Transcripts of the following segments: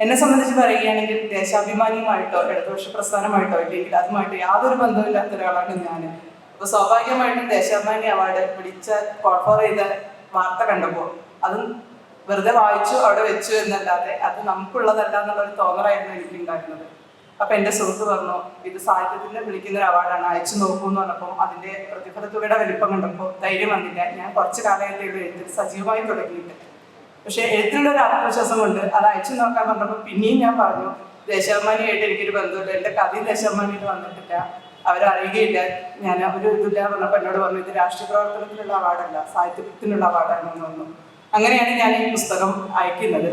എന്നെ സംബന്ധിച്ച് പറയുകയാണെങ്കിൽ ദേശാഭിമാനിയുമായിട്ടോ ഇടതുപക്ഷ പ്രസ്ഥാനമായിട്ടോ ഇല്ലെങ്കിൽ അതുമായിട്ട് യാതൊരു ബന്ധമില്ലാത്ത ഒരാളാണ് ഞാൻ. അപ്പൊ സ്വാഭാവികമായിട്ടും ദേശാഭിമാനി അവാർഡ് പിടിച്ച കോൺഫർ ചെയ്ത വാർത്ത കണ്ടപ്പോൾ അതും വെറുതെ വായിച്ചു അവിടെ വെച്ചു എന്നല്ലാതെ അത് നമുക്കുള്ളതല്ല എന്നുള്ള ഒരു തോന്നലായിരുന്നു എനിക്ക് ഉണ്ടായിരുന്നത് അപ്പൊ എന്റെ സുഹൃത്ത് പറഞ്ഞു ഇത് സാഹിത്യത്തിന് വിളിക്കുന്ന ഒരു അവാർഡാണ്. അയച്ചു നോക്കൂ എന്ന് പറഞ്ഞപ്പോൾ അതിന്റെ പ്രതിഫലത്തുകയുടെ വലിപ്പം കണ്ടപ്പോൾ ധൈര്യം വന്നില്ല. ഞാൻ കുറച്ച് കാലമായിട്ട് എഴുതി സജീവമായി തുടങ്ങിയിട്ട് പക്ഷെ എഴുത്തിലുള്ള ഒരു ആത്മവിശ്വാസം കൊണ്ട് അത് അയച്ചു നോക്കാൻ പറഞ്ഞപ്പോൾ പിന്നെയും ഞാൻ പറഞ്ഞു ദേശാഭിമാനിയായിട്ട് എനിക്കൊരു ബന്ധമില്ല എന്റെ കഥയും ദേശാഭിമാനിയിൽ വന്നിട്ടില്ല. അവരറിയുകയില്ല ഞാൻ ഒരു ഇതില്ല പറഞ്ഞപ്പോൾ എന്നോട് പറഞ്ഞു ഇത് രാഷ്ട്രീയ പ്രവർത്തനത്തിനുള്ള അവാർഡല്ല. സാഹിത്യത്തിനുള്ള അവാർഡാണ് പറഞ്ഞു. അങ്ങനെയാണ് ഞാൻ ഈ പുസ്തകം അയക്കുന്നത്.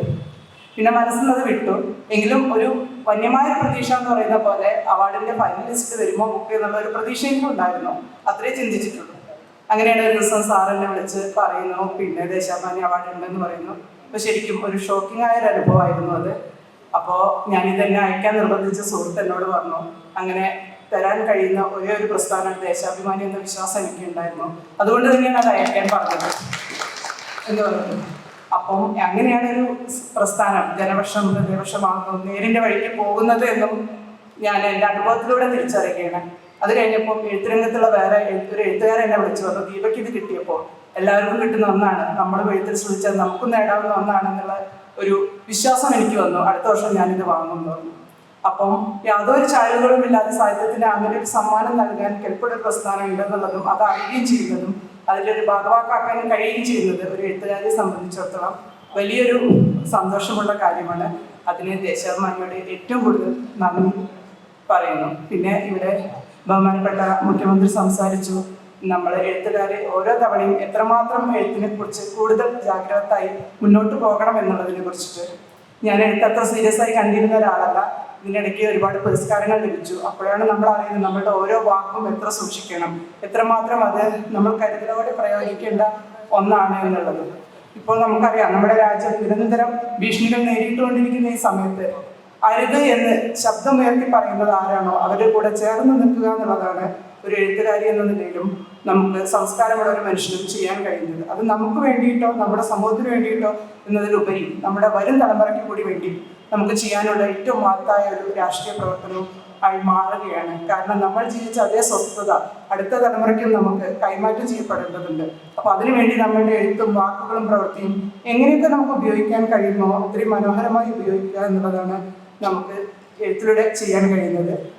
പിന്നെ മനസ്സിലത് വിട്ടു. എങ്കിലും ഒരു വന്യമായ പ്രതീക്ഷ എന്ന് പറയുന്ന പോലെ അവാർഡിന്റെ ഫൈനലിസ്റ്റ് വരുമോ ബുക്ക് എന്നുള്ള ഒരു പ്രതീക്ഷയെങ്കിലും ഉണ്ടായിരുന്നു. അത്രേ ചിന്തിച്ചിട്ടുള്ളൂ. അങ്ങനെയാണ് ഒരു ദിവസം സാർ എന്നെ വിളിച്ച് പറയുന്നു പിന്നെ ദേശാഭിമാനി അവാർഡ് ഉണ്ടെന്ന് പറയുന്നു. അപ്പൊ ശരിക്കും ഒരു ഷോക്കിംഗ് ആയ ഒരു അനുഭവമായിരുന്നു അത്. അപ്പോൾ ഞാൻ ഇതെന്നെ അയക്കാൻ നിർബന്ധിച്ച സുഹൃത്ത് എന്നോട് പറഞ്ഞു അങ്ങനെ തരാൻ കഴിയുന്ന ഒരേ ഒരു പ്രസ്ഥാനം ദേശാഭിമാനി എന്ന വിശ്വാസം എനിക്ക് ഉണ്ടായിരുന്നു അതുകൊണ്ട് തന്നെയാണ് അത് അയക്കാൻ പറഞ്ഞത്. എന്ന് പറഞ്ഞു. അപ്പം അങ്ങനെയാണ് ഒരു പ്രസ്ഥാനം ജനപക്ഷം പ്രതിപക്ഷമാകുന്നു നേരിന്റെ വഴിക്ക് പോകുന്നത് എന്നും ഞാൻ എന്റെ അനുഭവത്തിലൂടെ തിരിച്ചറിയുകയാണ്. അത് കഴിഞ്ഞപ്പോൾ എഴുത്തുരംഗത്തുള്ള വേറെ ഒരു എഴുത്തുകാരൻ എന്നെ വിളിച്ചു. അപ്പോൾ ദീപയ്ക്ക് ഇത് കിട്ടിയപ്പോൾ എല്ലാവർക്കും കിട്ടുന്ന ഒന്നാണ്. നമ്മൾ എഴുത്തിൽ ശ്രമിച്ചാൽ നമുക്കും നേടാവുന്ന ഒന്നാണെന്നുള്ള ഒരു വിശ്വാസം എനിക്ക് വന്നു. അടുത്ത വർഷം ഞാനിത് വാങ്ങുമെന്ന് പറഞ്ഞു. അപ്പം യാതൊരു ചായലുകളും ഇല്ലാതെ സാഹിത്യത്തിന് അങ്ങനെ ഒരു സമ്മാനം നൽകാൻ കെൽപ്പൊരു പ്രസ്ഥാനം ഉണ്ടെന്നുള്ളതും അത് അറിയുകയും ചെയ്യുന്നതും അതിലൊരു ഭാഗവാക്കാക്കാൻ കഴിയുകയും ചെയ്യുന്നത് ഒരു എഴുത്തുകാരെ സംബന്ധിച്ചിടത്തോളം വലിയൊരു സന്തോഷമുള്ള കാര്യമാണ്. അതിന് ദേശാഭിമാനിയോട് ഏറ്റവും കൂടുതൽ നന്ദി പറയുന്നു. പിന്നെ ഇവിടെ ബഹുമാനപ്പെട്ട മുഖ്യമന്ത്രി സംസാരിച്ചു. നമ്മൾ എഴുത്തുകാർ ഓരോ തവണയും എത്രമാത്രം എഴുത്തിനെ കുറിച്ച് കൂടുതൽ ജാഗ്രതയായി മുന്നോട്ട് പോകണം എന്നുള്ളതിനെ കുറിച്ചിട്ട്. ഞാൻ എഴുത്ത് അത്ര സീരിയസ് ആയി കണ്ടിരുന്ന ഒരാളല്ല. ഇതിനിടയ്ക്ക് ഒരുപാട് പുരസ്കാരങ്ങൾ ലഭിച്ചു. അപ്പോഴാണ് നമ്മൾ അറിയുന്നത് നമ്മളുടെ ഓരോ വാക്കും എത്ര സൂക്ഷിക്കണം എത്രമാത്രം അത് നമ്മൾ കരുതലോടെ പ്രയോഗിക്കേണ്ട ഒന്നാണ് എന്നുള്ളത്. ഇപ്പോൾ നമുക്കറിയാം നമ്മുടെ രാജ്യം നിരന്തരം ഭീഷണികൾ നേരിട്ടുകൊണ്ടിരിക്കുന്ന ഈ സമയത്ത് അരുത് എന്ന് ശബ്ദമുയർത്തി പറയുന്നത് ആരാണോ? അവരുടെ കൂടെ ചേർന്ന് നിൽക്കുക എന്നുള്ളതാണ് ഒരു എഴുത്തുകാരി എന്ന നിലയിലും നമുക്ക് സംസ്കാരമുള്ള ഒരു മനുഷ്യനും ചെയ്യാൻ കഴിയുന്നത്. അത് നമുക്ക് വേണ്ടിയിട്ടോ നമ്മുടെ സമൂഹത്തിന് വേണ്ടിയിട്ടോ എന്നതിലുപരി നമ്മുടെ വരും തലമുറയ്ക്ക് കൂടി വേണ്ടി നമുക്ക് ചെയ്യാനുള്ള ഏറ്റവും മഹത്തായ ഒരു രാഷ്ട്രീയ പ്രവർത്തനവും ആയി മാറുകയാണ്. കാരണം നമ്മൾ ജീവിച്ച അതേ സ്വസ്ഥത അടുത്ത തലമുറയ്ക്കും നമുക്ക് കൈമാറ്റം ചെയ്യപ്പെടേണ്ടതുണ്ട്. അപ്പൊ അതിനുവേണ്ടി നമ്മളുടെ എഴുത്തും വാക്കുകളും പ്രവൃത്തിയും എങ്ങനെയൊക്കെ നമുക്ക് ഉപയോഗിക്കാൻ കഴിയുമോ ഒത്തിരി മനോഹരമായി ഉപയോഗിക്കുക എന്നുള്ളതാണ് നമുക്ക് എഴുത്തിലൂടെ ചെയ്യാൻ കഴിയുന്നത്.